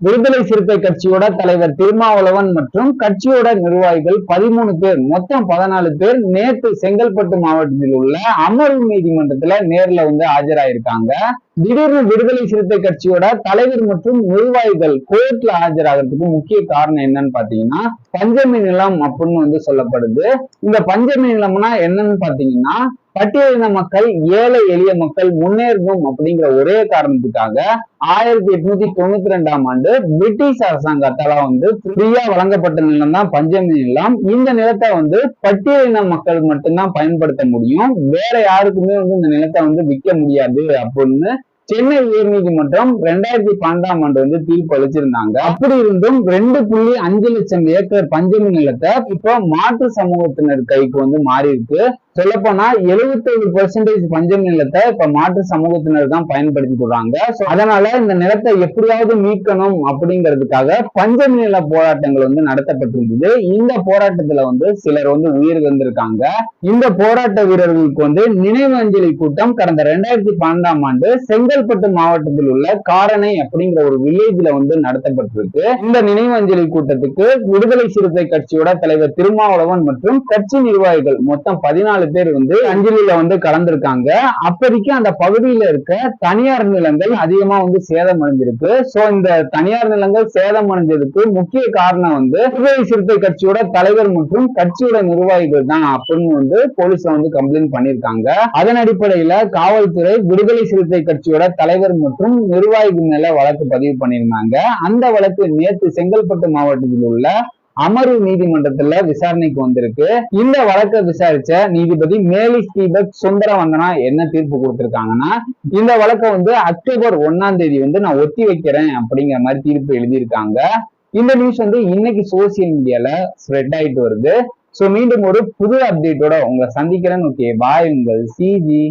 விடுதலை சிறுத்தை கட்சியோட தலைவர் திருமாவளவன் மற்றும் கட்சியோட நிர்வாகிகள் பதிமூணு பேர் மொத்தம் பதினாலு பேர் நேற்று செங்கல்பட்டு மாவட்டத்தில் உள்ள அமர்வு நீதிமன்றத்துல நேர்ல வந்து ஆஜராயிருக்காங்க. திடீர்னு விடுதலை சிறுத்தை கட்சியோட தலைவர் மற்றும் நிர்வாகிகள் கோர்ட்ல ஆஜராகிறதுக்கு முக்கிய காரணம் என்னன்னு பாத்தீங்கன்னா பஞ்சமி நிலம் அப்படின்னு வந்து சொல்லப்படுது. இந்த பஞ்சமி நிலம்னா என்னன்னு பாத்தீங்கன்னா பட்டியலின மக்கள் ஏழை எளிய மக்கள் முன்னேறணும் அப்படிங்கிற ஒரே காரணத்துக்காக ஆயிரத்தி எட்நூத்தி தொண்ணூத்தி ரெண்டாம் ஆண்டு பிரிட்டிஷ் அரசாங்கத்தால வந்து ஃப்ரீயா வழங்கப்பட்ட நிலம் தான் பஞ்சமி நிலம். இந்த நிலத்தை வந்து பட்டியலின மக்கள் மட்டும்தான் பயன்படுத்த முடியும். வேற யாருக்குமே வந்து இந்த நிலத்தை வந்து விற்க முடியாது அப்படின்னு சென்னை உயர்நீதிமன்றம் ரெண்டாயிரத்தி பன்னெண்டாம் ஆண்டு வந்து தீர்ப்பு அளிச்சிருந்தாங்க. அப்படி இருந்தும் ரெண்டு புள்ளி அஞ்சு லட்சம் ஏக்கர் பஞ்சமி நிலத்தை இப்போ மாற்று சமூகத்தினர் கைக்கு வந்து மாறி இருக்கு சொல்லப்போனா எழுபத்தைந்து பெர்சன்டேஜ் பஞ்சம் நிலத்தை இப்ப மாற்று சமூகத்தினர் தான் பயன்படுத்தி கொள்றாங்க. அதனால இந்த நிலத்தை எப்படியாவது மீட்கணும் அப்படிங்கிறதுக்காக பஞ்சம் நில போராட்டங்கள் வந்து நடத்தப்பட்டிருந்தது இந்த போராட்டத்துல வந்து சிலர் வந்து உயிர் வந்திருக்காங்க இந்த போராட்ட வீரர்களுக்கு வந்து நினைவஞ்சலி கூட்டம் கடந்த ரெண்டாயிரத்தி பன்னெண்டாம் ஆண்டு செங்கல்பட்டு மாவட்டத்தில் உள்ள காரணை அப்படிங்கிற ஒரு வில்லேஜ்ல வந்து நடத்தப்பட்டிருக்கு. இந்த நினைவஞ்சலி கூட்டத்துக்கு விடுதலை சிறுத்தை கட்சியோட தலைவர் திருமாவளவன் மற்றும் கட்சி நிர்வாகிகள் மொத்தம் பதினாலு பேர் வந்து அஞ்சலியில வந்து கலந்திருக்காங்க. அப்போதைக்கு அந்த பகுதியில இருக்க தனியார் நிலங்கள் அதிகமா வந்து சேதம் அடைஞ்சிருக்கு. சோ இந்த தனியார் நிலங்கள் சேதம் அடைஞ்சதுக்கு முக்கிய காரணம் வந்து விடுதலை சிறுத்தை கட்சியோட தலைவர் மற்றும் கட்சியோட நிர்வாகிகள் தான் அப்படின்னு வந்து போலீஸ்ல வந்து கம்ப்ளைண்ட் பண்ணிருக்காங்க அதன் அடிப்படையில காவல்துறை விடுதலை சிறுத்தை கட்சியோட தலைவர் மற்றும் நிர்வாகிகள் மேல வழக்கு பதிவு பண்ணியிருந்தாங்க. அந்த வழக்கு நேற்று செங்கல்பட்டு மாவட்டத்தில் உள்ள அமர்வு நீதிமன்றத்துல விசாரணைக்கு வந்திருக்கு. இந்த வழக்கை விசாரிச்ச நீதிபதி மேலி தீபக் சுந்தரவந்தனா என்ன தீர்ப்பு கொடுத்திருக்காங்கன்னா இந்த வழக்கை வந்து அக்டோபர் ஒன்னாம் தேதி வந்து நான் ஒத்தி வைக்கிறேன் அப்படிங்கிற மாதிரி தீர்ப்பு எழுதியிருக்காங்க. இந்த நியூஸ் வந்து இன்னைக்கு சோசியல் மீடியால ஸ்ப்ரெட் ஆயிட்டு வருது. ஸோ மீண்டும் ஒரு புது அப்டேட்டோட உங்களை சந்திக்கிறேன். ஓகே பாய் உங்கள் சிஜி